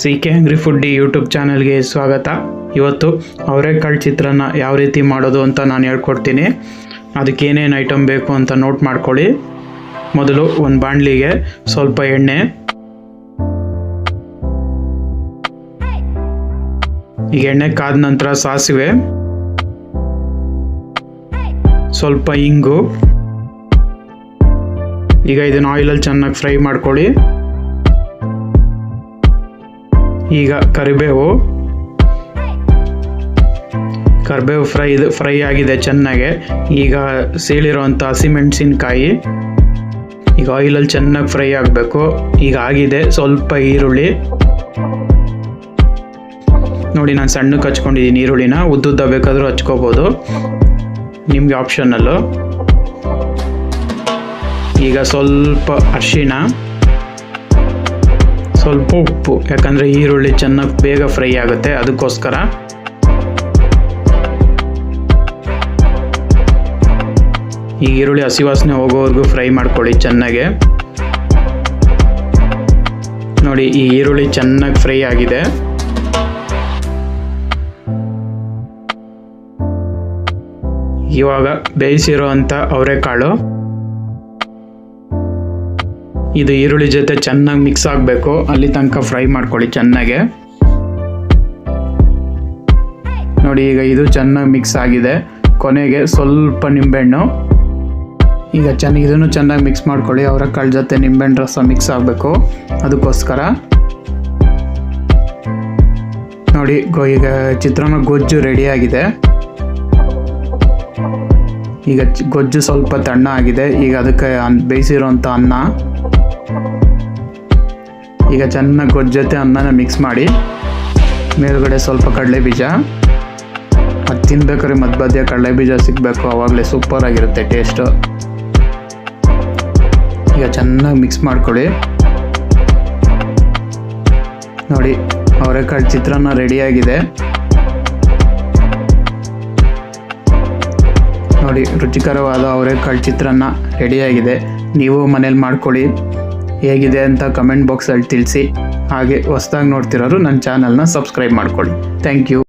C K angry foodie YouTube ಚಾನಲ್ಗೆ ಸ್ವಾಗತ. ಇವತ್ತು ಅವರೆಕಾಳು ಚಿತ್ರಾನ್ನ ಯಾವ ರೀತಿ ಮಾಡೋದು ಅಂತ ನಾನು ಹೇಳ್ಕೊಡ್ತೀನಿ. ಅದಕ್ಕೆ ಏನೇನು ಐಟಮ್ ಬೇಕು ಅಂತ ನೋಟ್ ಮಾಡ್ಕೊಳ್ಳಿ. ಮೊದಲು ಒಂದು ಬಾಣಲಿಗೆ ಸ್ವಲ್ಪ ಎಣ್ಣೆ. ಈಗ ಎಣ್ಣೆ ಕಾದ ನಂತರ ಸಾಸಿವೆ. ಸ್ವಲ್ಪ ಇಂಗು. ಈಗ ಇದನ್ನ ಆಯಿಲಲ್ಲಿ ಚೆನ್ನಾಗಿ ಫ್ರೈ ಮಾಡ್ಕೊಳ್ಳಿ. ಈಗ ಕರಿಬೇವು. ಕರಿಬೇವು ಫ್ರೈ ಫ್ರೈ ಆಗಿದೆ ಚೆನ್ನಾಗೆ. ಈಗ ಸೀಳಿರೋಂಥ ಹಸಿಮೆಣಸಿನ್ಕಾಯಿ. ಈಗ ಆಯಿಲಲ್ಲಿ ಚೆನ್ನಾಗಿ ಫ್ರೈ ಆಗಬೇಕು. ಈಗ ಆಗಿದೆ ಸ್ವಲ್ಪ ಈರುಳ್ಳಿ. ನೋಡಿ ನಾನು ಸಣ್ಣಕ್ಕೆ ಹಚ್ಕೊಂಡಿದ್ದೀನಿ ಈರುಳ್ಳಿನ. ಉದ್ದುದ್ದ ಬೇಕಾದರೂ ಹಚ್ಕೋಬೋದು. ನಿಮಗೆ ಆಪ್ಷನಲ್ಲು ಈಗ ಸ್ವಲ್ಪ ಅರಿಶಿಣ. ಸ್ವಲ್ಪ ಉಪ್ಪು, ಯಾಕಂದರೆ ಈರುಳ್ಳಿ ಚೆನ್ನಾಗಿ ಬೇಗ ಫ್ರೈ ಆಗುತ್ತೆ, ಅದಕ್ಕೋಸ್ಕರ. ಈ ಈರುಳ್ಳಿ ಹಸಿವಾಸನೆ ಹೋಗೋವರೆಗೂ ಫ್ರೈ ಮಾಡ್ಕೊಳ್ಳಿ ಚೆನ್ನಾಗೆ. ನೋಡಿ, ಈ ಈರುಳ್ಳಿ ಚೆನ್ನಾಗಿ ಫ್ರೈ ಆಗಿದೆ. ಇವಾಗ ಬೇಯಿಸಿರೋ ಅಂಥ ಅವರೆಕಾಳು. ಇದು ಈರುಳ್ಳಿ ಜೊತೆ ಚೆನ್ನಾಗಿ ಮಿಕ್ಸ್ ಆಗಬೇಕು. ಅಲ್ಲಿ ತನಕ ಫ್ರೈ ಮಾಡ್ಕೊಳ್ಳಿ ಚೆನ್ನಾಗೆ. ನೋಡಿ, ಈಗ ಇದು ಚೆನ್ನಾಗಿ ಮಿಕ್ಸ್ ಆಗಿದೆ. ಕೊನೆಗೆ ಸ್ವಲ್ಪ ನಿಂಬೆಹಣ್ಣು. ಈಗ ಚೆನ್ನಾಗಿ ಇದನ್ನು ಚೆನ್ನಾಗಿ ಮಿಕ್ಸ್ ಮಾಡ್ಕೊಳ್ಳಿ. ಅವರ ಕಾಳು ಜೊತೆ ನಿಂಬೆಹಣ್ಣು ರಸ ಮಿಕ್ಸ್ ಆಗಬೇಕು. ಅದಕ್ಕೋಸ್ಕರ. ನೋಡಿ ಈಗ ಚಿತ್ರಾನ್ನ ಗೊಜ್ಜು ರೆಡಿಯಾಗಿದೆ ಈಗ ಗೊಜ್ಜು ಸ್ವಲ್ಪ ತಣ್ಣ ಆಗಿದೆ. ಈಗ ಅದಕ್ಕೆ ಅನ್ ಬೇಯಿಸಿರೋಂಥ ಅನ್ನ. ಈಗ ಚೆನ್ನಾಗಿ ಗೊಜ್ಜು ಜೊತೆ ಅನ್ನನ ಮಿಕ್ಸ್ ಮಾಡಿ. ಮೇಲುಗಡೆ ಸ್ವಲ್ಪ ಕಡಲೆ ಬೀಜ. ಅದು ತಿನ್ಬೇಕಾದ್ರೆ ಮಧ್ಯ ಕಡಲೆ ಬೀಜ ಸಿಗಬೇಕು. ಆವಾಗಲೇ ಸೂಪರ್ ಆಗಿರುತ್ತೆ ಟೇಸ್ಟು ಈಗ ಚೆನ್ನಾಗಿ ಮಿಕ್ಸ್ ಮಾಡ್ಕೊಳ್ಳಿ. ನೋಡಿ, ಅವರೆಕಾಳು ಚಿತ್ರಾನ್ನ ರೆಡಿಯಾಗಿದೆ ನೋಡಿ, ರುಚಿಕರವಾದ ಅವರೆಕಾಳು ಚಿತ್ರಾನ್ನ ರೆಡಿಯಾಗಿದೆ. ನೀವು ಮನೇಲಿ ಮಾಡ್ಕೊಳ್ಳಿ. ಹೇಗಿದೆ ಅಂತ ಕಮೆಂಟ್ ಬಾಕ್ಸಲ್ಲಿ ತಿಳಿಸಿ. ಹಾಗೆ ಹೊಸ್ದಾಗಿ ನೋಡ್ತಿರೋರು ನನ್ನ ಚಾನಲ್ನ ಸಬ್ಸ್ಕ್ರೈಬ್ ಮಾಡ್ಕೊಳ್ಳಿ. Thank you.